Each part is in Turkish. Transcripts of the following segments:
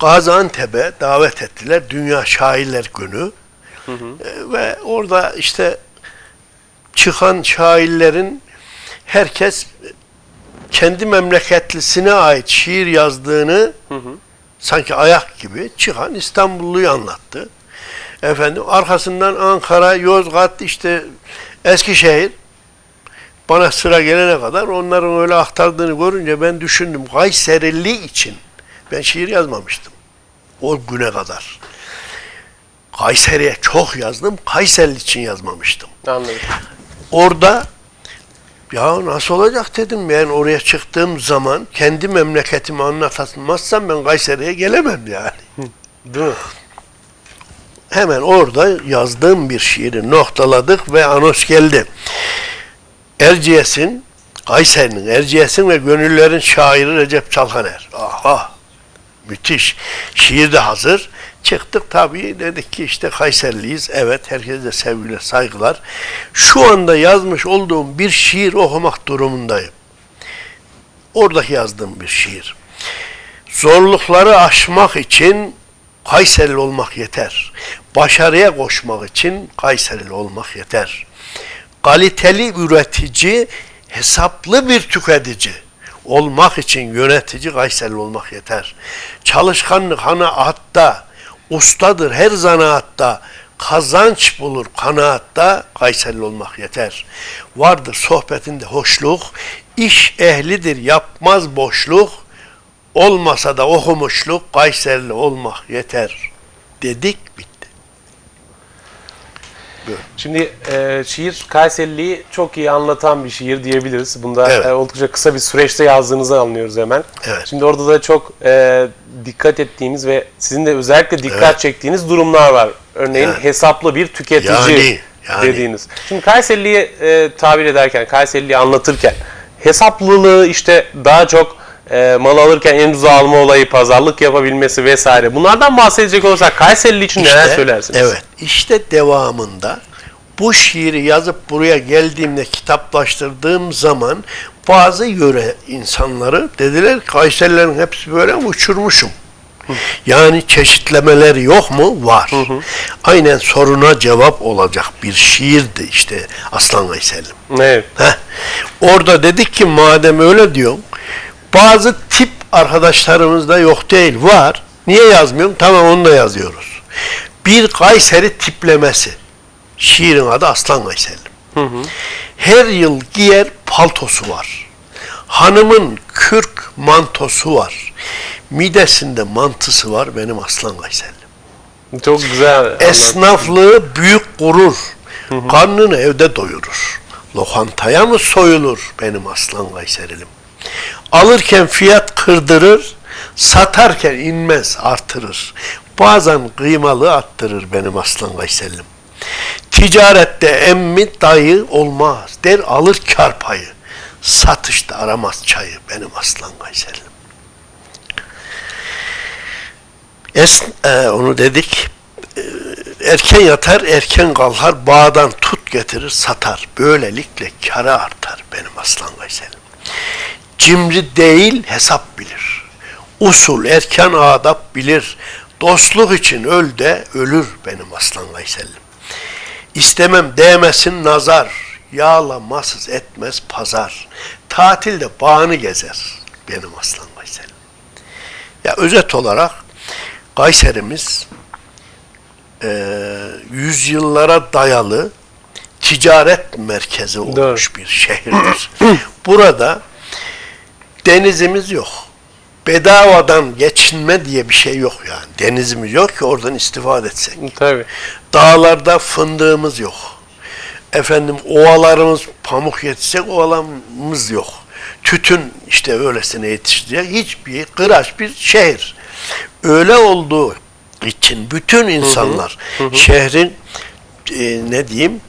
Gaziantep'e davet ettiler. Dünya Şairler Günü. E, ve orada işte çıkan şairlerin herkes kendi memleketlisine ait şiir yazdığını sanki ayak gibi çıkan İstanbulluyu anlattı. Efendim arkasından Ankara, Yozgat, işte Eskişehir bana sıra gelene kadar onların öyle aktardığını görünce ben düşündüm. Kayserili için ben şiir yazmamıştım. O güne kadar. Kayseri'ye çok yazdım. Kayseri için yazmamıştım. Anladım. Orada ya nasıl olacak dedim ben oraya çıktığım zaman kendi memleketimi anlatmazsam ben Kayseri'ye gelemem yani. Değil mi? Hemen orada yazdığım bir şiiri noktaladık ve anons geldi. Erciyes'in, Kayseri'nin, Erciyes'in ve gönüllerin şairi Recep Çalhaner. Aha! Müthiş. Şiir de hazır. Çıktık tabii dedik ki işte Kayseriliyiz. Evet herkese sevgiler, saygılar. Şu anda yazmış olduğum bir şiir okumak durumundayım. Oradaki yazdığım bir şiir. Zorlukları aşmak için Kayserili olmak yeter. Başarıya koşmak için Kayserili olmak yeter. Kaliteli üretici, hesaplı bir tüketici olmak için yönetici Kayserili olmak yeter. Çalışkanlık hatta ustadır her zanaatta, kazanç bulur kanaatta Kayserili olmak yeter. Vardır sohbetinde hoşluk, iş ehlidir yapmaz boşluk, olmasa da okumuşluk Kayserili olmak yeter dedik bitti. Şimdi e, şiir Kayseriliği çok iyi anlatan bir şiir diyebiliriz. Bunda Evet. e, oldukça kısa bir süreçte yazdığınızı anlıyoruz hemen. Evet. Şimdi orada da çok e, dikkat ettiğimiz ve sizin de özellikle dikkat Evet. çektiğiniz durumlar var. Örneğin Evet. hesaplı bir tüketici Yani, yani. dediğiniz. Şimdi Kayseriliği e, tabir ederken, Kayseriliği anlatırken hesaplılığı işte daha çok e, mal alırken en uzağa alma olayı, pazarlık yapabilmesi vesaire. Bunlardan bahsedecek olursak Kayserili için neler İşte, söylersiniz? Evet. İşte devamında bu şiiri yazıp buraya geldiğimde kitaplaştırdığım zaman bazı yöre insanları dediler Kayserilerin hepsi böyle uçurmuşum. Yani çeşitlemeleri yok mu? Var. Aynen soruna cevap olacak bir şiirdi işte Aslan Kayserlim. Evet. Heh. Orada dedik ki madem öyle diyorsun bazı tip arkadaşlarımız da yok değil var. Niye yazmıyorum? Tamam onu da yazıyoruz. Bir Kayseri tiplemesi. Şiirin adı Aslan Kayserli. Her yıl giyer paltosu var. Hanımın kürk mantosu var. Midesinde mantısı var benim Aslan Kayserli. Çok güzel. anlattın. Esnaflığı büyük gurur. Karnını evde doyurur. Lokantaya mı soyulur benim aslan Kayserilim? Alırken fiyat kırdırır, satarken inmez artırır. Bazen kıymalı attırır benim aslan Kayserilim. Ticarette emmi dayı olmaz der alır kar payı. Satışta aramaz çayı benim aslan Kayserilim. Es, e, onu dedik. E, erken yatar, erken kalkar, bağdan tut getirir, satar. Böylelikle karı artar benim aslan Kayserim. Cimri değil, hesap bilir. Usul, erken adap bilir. Dostluk için öl de ölür benim aslan Kayserim. İstemem değmesin nazar, yağlamasız etmez pazar. Tatilde bağını gezer benim aslan Kayserim. Ya özet olarak Kayserimiz e, yüzyıllara dayalı ticaret merkezi olmuş bir şehirdir. Burada denizimiz yok. Bedavadan geçinme diye bir şey yok yani. Denizimiz yok ki oradan istifade etsek. Tabii. Dağlarda fındığımız yok. Efendim ovalarımız pamuk yetişecek ovalarımız yok. Tütün işte öylesine yetiştirecek hiçbir kıraç bir şehir. Öyle olduğu için bütün insanlar şehrin e, ne diyeyim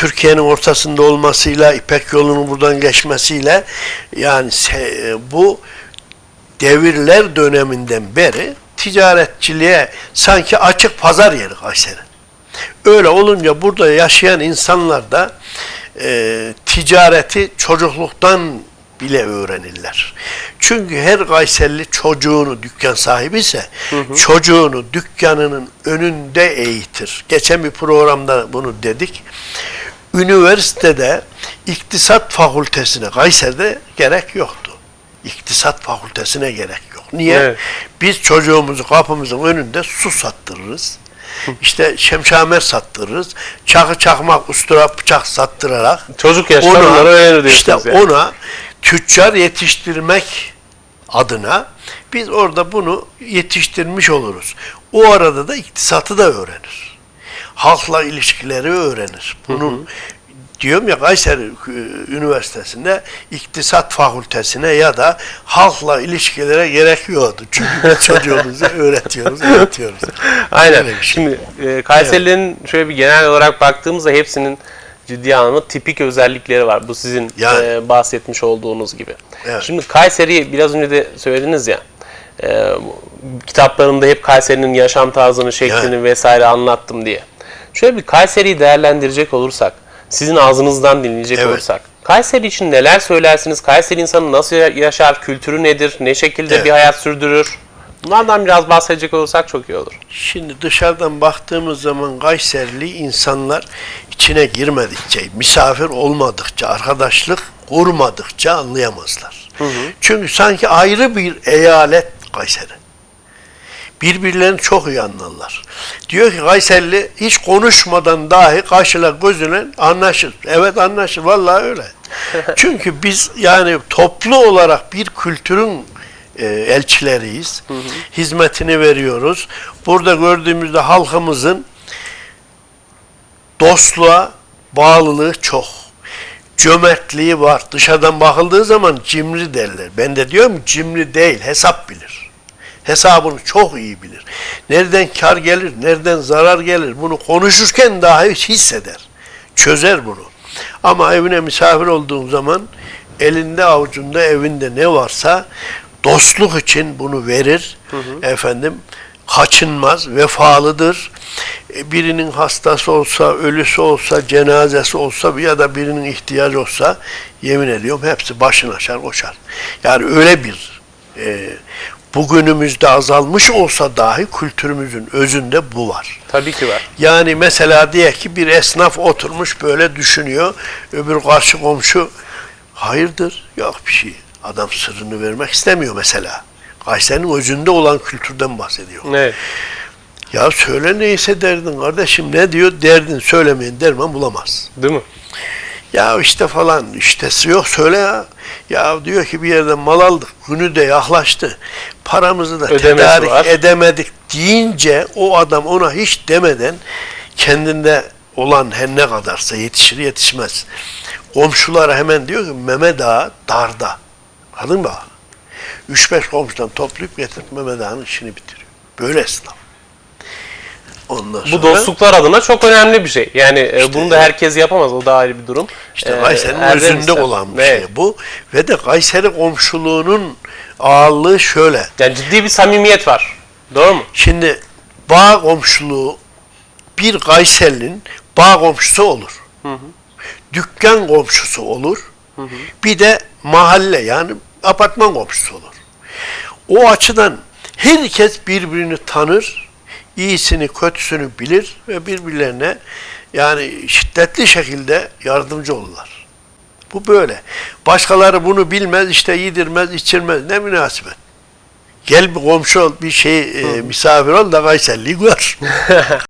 Türkiye'nin ortasında olmasıyla İpek yolunun buradan geçmesiyle yani e, bu devirler döneminden beri ticaretçiliğe sanki açık pazar yeri Kayseri. Öyle olunca burada yaşayan insanlar da e, ticareti çocukluktan bile öğrenirler. Çünkü her Kayserli çocuğunu dükkan sahibi ise çocuğunu dükkanının önünde eğitir. Geçen bir programda bunu dedik. Üniversitede iktisat fakültesine Kayseri'de gerek yoktu. İktisat fakültesine gerek yok. Niye? Evet. Biz çocuğumuzu kapımızın önünde su sattırırız. İşte şemşamer sattırırız. Çakı çakmak, ustura bıçak sattırarak Çocuk yaşta öğrenir işte yani. ona tüccar yetiştirmek adına biz orada bunu yetiştirmiş oluruz. O arada da iktisatı da öğrenir. Halkla ilişkileri öğrenir. Bunu diyorum ya Kayseri e, Üniversitesi'nde iktisat fakültesine ya da halkla ilişkilere gerek yoktu. Çünkü biz çocuğumuzu öğretiyoruz, öğretiyoruz. Aynen. Şey. Şimdi e, Kayserilerin şöyle bir genel olarak baktığımızda hepsinin ciddi anlamda tipik özellikleri var. Bu sizin Yani. e, bahsetmiş olduğunuz gibi. Evet. Şimdi Kayseri biraz önce de söylediniz ya. e, kitaplarımda hep Kayseri'nin yaşam tarzını, şeklini Yani. vesaire anlattım diye. Şöyle bir Kayseri'yi değerlendirecek olursak, sizin ağzınızdan dinleyecek Evet. olursak, Kayseri için neler söylersiniz? Kayseri insanı nasıl yaşar? Kültürü nedir? Ne şekilde Evet. bir hayat sürdürür? Bunlardan biraz bahsedecek olursak çok iyi olur. Şimdi dışarıdan baktığımız zaman Kayserili insanlar içine girmedikçe, misafir olmadıkça, arkadaşlık kurmadıkça anlayamazlar. Çünkü sanki ayrı bir eyalet Kayseri. Birbirlerini çok iyi anlarlar. Diyor ki Kayserili hiç konuşmadan dahi karşıla gözüne anlaşır. Evet anlaşır. Vallahi öyle. Çünkü biz yani toplu olarak bir kültürün e, elçileriyiz. Hizmetini veriyoruz. Burada gördüğümüzde halkımızın dostluğa bağlılığı çok. Cömertliği var. Dışarıdan bakıldığı zaman cimri derler. Ben de diyorum cimri değil, hesap bilir. Hesabını çok iyi bilir. Nereden kar gelir, nereden zarar gelir bunu konuşurken dahi hisseder. Çözer bunu. Ama evine misafir olduğun zaman elinde avucunda evinde ne varsa dostluk için bunu verir. Efendim kaçınmaz, vefalıdır. E, Birinin hastası olsa, ölüsü olsa, cenazesi olsa ya da birinin ihtiyacı olsa yemin ediyorum hepsi başını açar koşar. Yani öyle bir e, bugünümüzde azalmış olsa dahi kültürümüzün özünde bu var. Tabii ki var. Yani mesela diye ki bir esnaf oturmuş böyle düşünüyor. Öbür karşı komşu hayırdır yok bir şey. Adam sırrını vermek istemiyor mesela. Kayseri'nin özünde olan kültürden bahsediyor. Evet. Ya söyle neyse derdin kardeşim ne diyor derdin söylemeyin derman bulamaz. Değil mi? Ya işte falan iştesi yok söyle ya. Ya diyor ki bir yerden mal aldık günü de yaklaştı. Paramızı da Ödemesi tedarik var. edemedik deyince o adam ona hiç demeden kendinde olan her ne kadarsa yetişir yetişmez. Komşulara hemen diyor ki Mehmet Ağa darda. Anladın mı? 3-5 komşudan toplayıp getirip Mehmet Ağa'nın işini bitiriyor. Böyle esnaf. Ondan Bu sonra- dostluklar adına çok önemli bir şey. Yani e, bunu da herkes yapamaz. O da ayrı bir durum. İşte Ee, Kayseri'nin özünde ister. olan bir Evet. şey bu. Ve de Kayseri komşuluğunun ağırlığı şöyle. Yani ciddi bir samimiyet var. Doğru mu? Şimdi bağ komşuluğu bir Kayserili'nin bağ komşusu olur. Dükkan komşusu olur. Bir de mahalle yani apartman komşusu olur. O açıdan herkes birbirini tanır, iyisini kötüsünü bilir ve birbirlerine yani şiddetli şekilde yardımcı olurlar. Bu böyle. Başkaları bunu bilmez, işte yedirmez, içirmez. Ne münasebet. Gel bir komşu ol, bir şey e, misafir ol da Kayserli'yi gör.